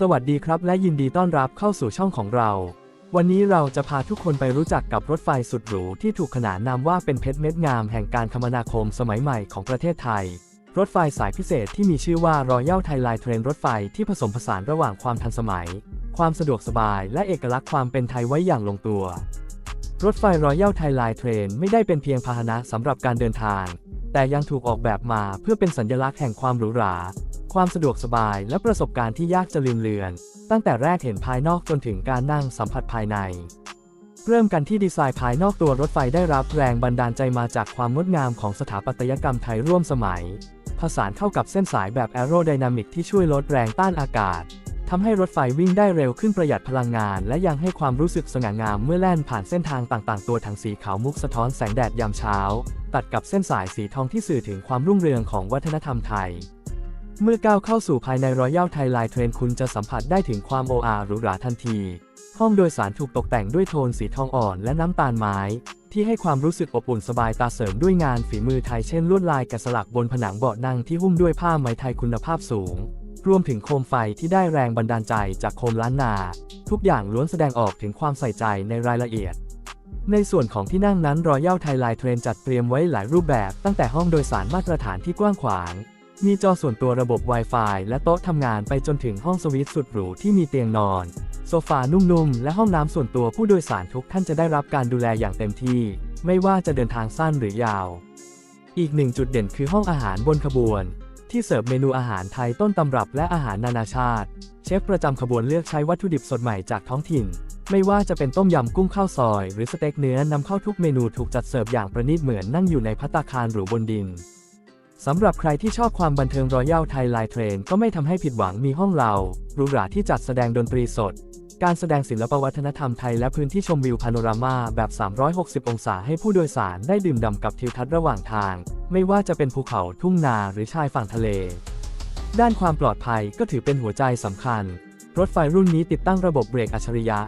สวัสดีครับและยินดีต้อนรับเข้าสู่ช่องของเรา วันนี้เราจะพาทุกคนไปรู้จักกับรถไฟสุดหรูที่ถูกขนานนามว่าเป็นเพชรเม็ดงามแห่งการคมนาคมสมัยใหม่ของประเทศไทย รถไฟสายพิเศษที่มีชื่อว่า Royal Thai Line Train รถไฟที่ผสมผสานระหว่างความทันสมัย ความสะดวกสบายและเอกลักษณ์ความเป็นไทยไว้อย่างลงตัว รถไฟ Royal Thai Line Train ไม่ได้เป็นเพียงพาหนะสำหรับการเดินทาง แต่ยังถูกออกแบบมาเพื่อเป็นสัญลักษณ์แห่งความหรูหรา ความสะดวกสบายและประสบการณ์ที่ยากจะลืมเลือน ตั้งแต่แรกเห็นภายนอกจนถึงการนั่งสัมผัสภายใน เริ่มกันที่ดีไซน์ภายนอกตัวรถไฟได้รับแรงบันดาลใจมาจากความงดงามของสถาปัตยกรรมไทยร่วมสมัย ผสานเข้ากับเส้นสายแบบแอโรไดนามิกที่ช่วยลดแรงต้านอากาศทำให้รถไฟวิ่งได้เร็วขึ้นประหยัดพลังงาน และยังให้ความรู้สึกสง่างามเมื่อแล่นผ่านเส้นทางต่างๆ ตัวถังสีขาวมุกสะท้อนแสงแดดยามเช้า ตัดกับเส้นสายสีทองที่สื่อถึงความรุ่งเรืองของวัฒนธรรมไทย เมื่อก้าวเข้าสู่ภายในรอยัลไทยไลน์เทรนคุณจะสัมผัสได้ถึงความโออาหรูหราทันที ห้องโดยสารถูกตกแต่งด้วยโทนสีทองอ่อนและน้ำตาลไม้ ที่ให้ความรู้สึกอบอุ่นสบายตาเสริมด้วยงานฝีมือไทยเช่นลวดลายแกะสลักบนผนังเบาะนั่งที่หุ้มด้วยผ้าไหมไทยคุณภาพสูง รวมถึงโคมไฟที่ได้แรงบันดาลใจจากโคมล้านนา ทุกอย่างล้วนแสดงออกถึงความใส่ใจในรายละเอียดในส่วนของที่นั่งนั้นรอยัลไทยไลน์เทรนจัดเตรียมไว้หลายรูปแบบ ตั้งแต่ห้องโดยสารมาตรฐานที่กว้างขวาง มีจอส่วนตัวระบบ Wi-Fi และโต๊ะทำงานไปจนถึงห้องสวีทสุดหรูที่มีเตียงนอน โซฟานุ่มๆ และห้องน้ำส่วนตัวผู้โดยสารทุกท่านจะได้รับการดูแลอย่างเต็มที่ ไม่ว่าจะเดินทางสั้นหรือยาว อีกหนึ่งจุดเด่นคือห้องอาหารบนขบวน ที่เสิร์ฟเมนูอาหารไทยต้นตำรับและอาหารนานาชาติ เชฟประจำขบวนเลือกใช้วัตถุดิบสดใหม่จากท้องถิ่น ไม่ว่าจะเป็นต้มยำกุ้งข้าวซอย หรือสเต็กเนื้อนำเข้าทุกเมนูถูกจัดเสิร์ฟอย่างประณีตเหมือนนั่งอยู่ในพัตตาคารหรูบนดิน สำหรับใครที่ชอบความบันเทิงรอยัลไทยไลน์เทรนก็ไม่ทำให้ผิดหวังมีห้องเราหรูหราที่จัดแสดงดนตรีสด การแสดงศิลปวัฒนธรรมไทยและพื้นที่ชมวิวพาโนรามาแบบ 360 องศาให้ผู้โดยสารได้ดื่มด่ำกับทิวทัศน์ระหว่างทาง ไม่ว่าจะเป็นภูเขาทุ่งนาหรือชายฝั่งทะเล ด้านความปลอดภัยก็ถือเป็นหัวใจสำคัญ รถไฟรุ่นนี้ติดตั้งระบบเบรกอัจฉริยะ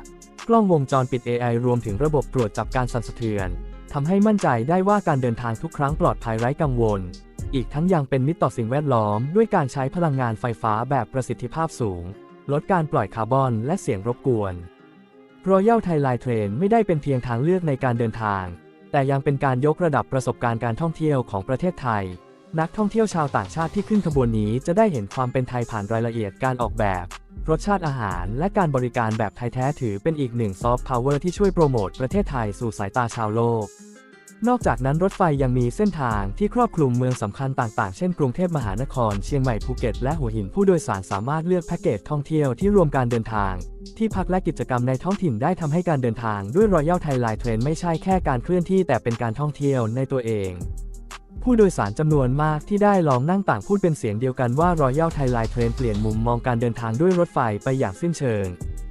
กล้องวงจรปิด AI รวมถึงระบบตรวจจับการสั่นสะเทือนทำให้มั่นใจได้ว่าการเดินทางทุกครั้งปลอดภัยไร้กังวล อีกทั้งยังเป็นมิตรต่อสิ่งแวดล้อม ด้วยการใช้พลังงานไฟฟ้าแบบประสิทธิภาพสูง ลดการปล่อยคาร์บอนและเสียงรบกวน Royal Thai Line Train ไม่ได้เป็นเพียงทางเลือกในการเดินทาง แต่ยังเป็นการยกระดับประสบการณ์การท่องเที่ยวของประเทศไทย นักท่องเที่ยวชาวต่างชาติที่ขึ้นขบวนนี้จะได้เห็นความเป็นไทยผ่านรายละเอียดการออกแบบ รสชาติอาหาร และการบริการแบบไทยแท้ถือเป็นอีกหนึ่งซอฟต์พาวเวอร์ที่ช่วยโปรโมทประเทศไทยสู่สายตาชาวโลก นอกจากนั้นรถไฟยังมีเส้นทางที่ครอบคลุมเมืองสำคัญต่างๆ เช่นกรุงเทพมหานคร เชียงใหม่ภูเก็ตและหัวหินผู้โดยสารสามารถเลือกแพ็กเกจท่องเที่ยวที่รวมการเดินทาง ที่พักและกิจกรรมในท้องถิ่นได้ทำให้การเดินทางด้วย Royal Thai Line Train ไม่ใช่แค่การเคลื่อนที่แต่เป็นการท่องเที่ยวในตัวเอง ผู้โดยสารจำนวนมากที่ได้ลองนั่งต่างพูดเป็นเสียงเดียวกันว่า Royal Thai Line Train เปลี่ยนมุมมองการเดินทางด้วยรถไฟไปอย่างสิ้นเชิง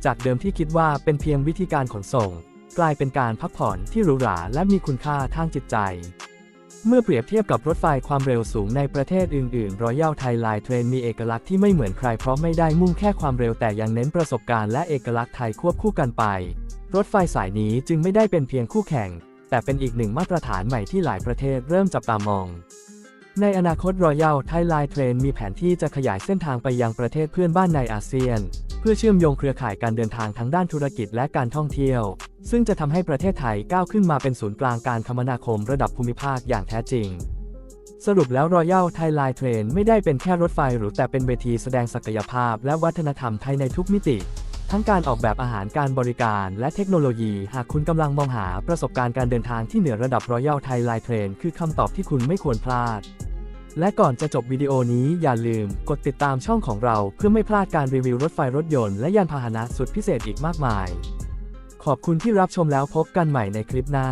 จากเดิมที่คิดว่าเป็นเพียงวิธีการขนส่ง กลายเป็นการพักผ่อนที่หรูหราและมีคุณค่าทางจิตใจ เมื่อเปรียบเทียบกับรถไฟความเร็วสูงในประเทศอื่นๆ Royal Thai Line Train มีเอกลักษณ์ที่ไม่เหมือนใครเพราะไม่ได้มุ่งแค่ความเร็วแต่ยังเน้นประสบการณ์และเอกลักษณ์ไทยควบคู่กันไป รถไฟสายนี้จึงไม่ได้เป็นเพียงคู่แข่ง แต่เป็นอีกหนึ่งมาตรฐานใหม่ที่หลายประเทศเริ่มจับตามองในอนาคต Royal Thai Line Train มีแผนที่จะขยายเส้นทางไปยังประเทศเพื่อนบ้านในอาเซียน พื่อเชื่อมโยงเครือข่ายการเดินทางทั้งด้านธุรกิจและการท่องเที่ยว ซึ่งจะทำให้ประเทศไทยก้าวขึ้นมาเป็นศูนย์กลางการคมนาคมระดับภูมิภาคอย่างแท้จริง สรุปแล้ว Royal Thai Line Train ไม่ได้เป็นแค่รถไฟหรือแต่เป็นเวทีแสดงศักยภาพและวัฒนธรรมไทยในทุกมิติ ทั้งการออกแบบอาหารการบริการและเทคโนโลยี หากคุณกำลังมองหาประสบการณ์การเดินทางที่เหนือระดับ Royal Thai Line Train คือคำตอบที่คุณไม่ควรพลาด และก่อนจะจบวิดีโอนี้อย่าลืมกดติดตามช่องของเราเพื่อไม่พลาดการรีวิวรถไฟรถยนต์และยานพาหนะสุดพิเศษอีกมากมาย ขอบคุณที่รับชมแล้วพบกันใหม่ในคลิปหน้า